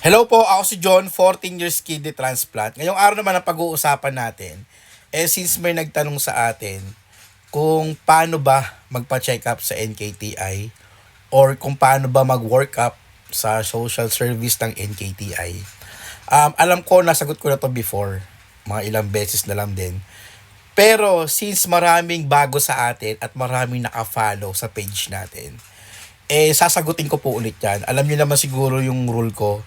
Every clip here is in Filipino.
Hello po, ako si John, 14 years kidney transplant. Ngayong araw naman ang pag-uusapan natin, eh since may nagtanong sa atin kung paano ba magpa-check up sa NKTI or kung paano ba mag-work up sa social service ng NKTI. Um, alam ko, nasagot ko na to before, mga ilang beses na lang din. Pero since maraming bago sa atin at maraming naka-follow sa page natin, eh sasagutin ko po ulit yan. Alam niyo naman siguro yung rule ko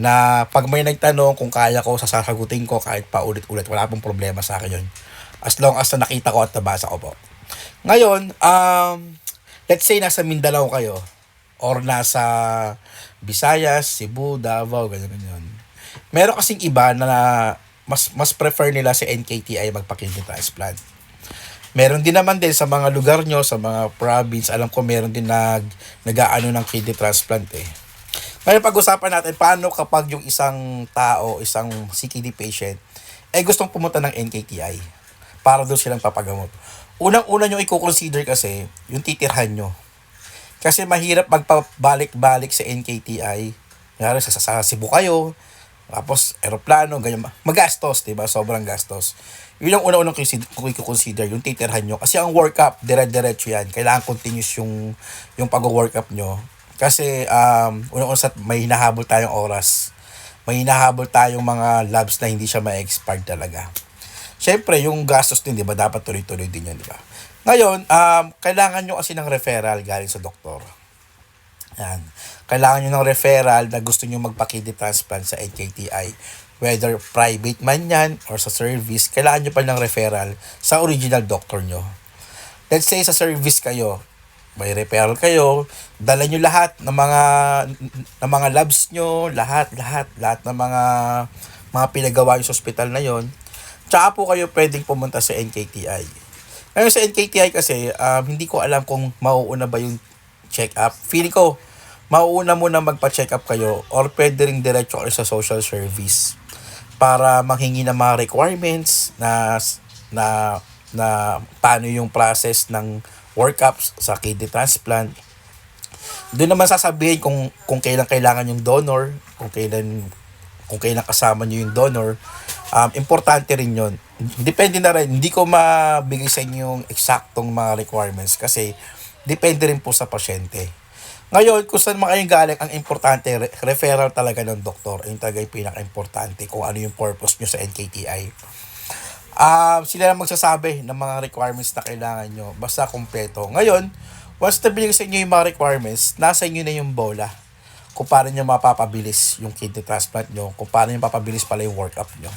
na pag may nagtanong kung kaya ko, sasagutin ko kahit pa ulit-ulit. Wala pong problema sa akin yun. As long as na nakita ko at nabasa ko po. Ngayon, um, let's say nasa Mindanao kayo or nasa Visayas, Cebu, Davao, ganyan ganyan. Meron kasing iba na mas mas prefer nila si NKTI magpa-kidney transplant. Meron din naman din sa mga lugar nyo, sa mga province, alam ko meron din nag, nag-aano ng kidney transplant eh. Ngayon pag-usapan natin paano kapag yung isang tao, isang CKD patient, eh gustong pumunta ng NKTI para doon silang papagamot. Unang-una nyo i-consider kasi yung titirhan nyo. Kasi mahirap magpabalik-balik sa NKTI. Kaya sa, sa Cebu kayo, tapos aeroplano, ganyan. Magastos, di ba? Sobrang gastos. Yun ang una-unang i-consider, yung titirhan nyo. Kasi ang workup, dire-diretso yan. Kailangan continuous yung, yung pag-workup nyo. Kasi um, unang-una sa may hinahabol tayong oras. May hinahabol tayong mga labs na hindi siya ma-expire talaga. Siyempre, yung gastos din, di ba? Dapat tuloy-tuloy din yun, di ba? Ngayon, um, kailangan nyo kasi ng referral galing sa doktor. Yan. Kailangan nyo ng referral na gusto nyo magpa-kidney transplant sa NKTI. Whether private man yan or sa service, kailangan nyo pa ng referral sa original doctor nyo. Let's say sa service kayo, may referral kayo, dala nyo lahat ng mga ng mga labs nyo, lahat, lahat, lahat ng mga mga pinagawa yung sa ospital na yon. Tsaka po kayo pwedeng pumunta sa NKTI. Ngayon sa NKTI kasi, um, hindi ko alam kung mauuna ba yung check-up. Feeling ko, mauuna muna magpa-check up kayo or pwede rin diretso kayo sa social service para manghingi ng mga requirements na na na paano yung process ng workups sa kidney transplant. Doon naman sasabihin kung kung kailan kailangan yung donor, kung kailan kung kailan kasama niyo yung donor. Um, importante rin yon. Depende na rin. Hindi ko mabigay sa inyo yung eksaktong mga requirements kasi depende rin po sa pasyente. Ngayon, kung saan mga kayong galing, ang importante, re- referral talaga ng doktor. Ayun talaga yung pinaka-importante kung ano yung purpose nyo sa NKTI. Um, sila lang magsasabi ng mga requirements na kailangan nyo. Basta kompleto. Ngayon, once na binigay sa inyo yung mga requirements, nasa inyo na yung bola. Kung paano nyo mapapabilis yung kidney transplant nyo, kung paano nyo mapapabilis pala yung workup nyo.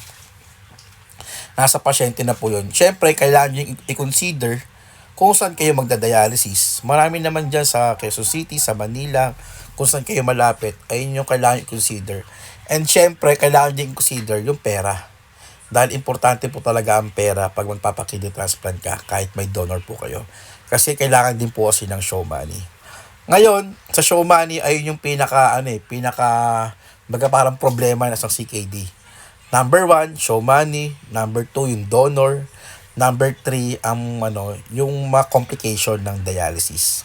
Nasa pasyente na po yun. Siyempre, kailangan nyo i-consider kung saan kayo magdadialysis. Marami naman dyan sa Quezon City, sa Manila, kung saan kayo malapit, ayun yung kailangan i-consider. And syempre, kailangan din i-consider yung pera. Dahil importante po talaga ang pera pag magpapakidney transplant ka, kahit may donor po kayo. Kasi kailangan din po kasi ng show money. Ngayon, sa show money, ayun yung pinaka, ano eh, pinaka, baga parang problema na sa CKD. Number one, show money. Number two, yung donor. Number three, ang ano, yung mga complication ng dialysis.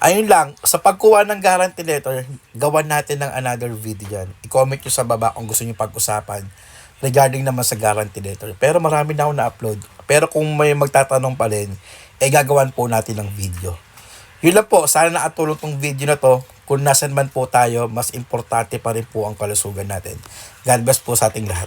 Ayun lang, sa pagkuha ng guarantee letter, gawan natin ng another video yan. I-comment nyo sa baba kung gusto nyo pag-usapan regarding naman sa guarantee letter. Pero marami na ako na-upload. Pero kung may magtatanong pa rin, eh gagawan po natin ng video. Yun lang po, sana nakatulong tong video na to. Kung nasan man po tayo, mas importante pa rin po ang kalusugan natin. God bless po sa ating lahat.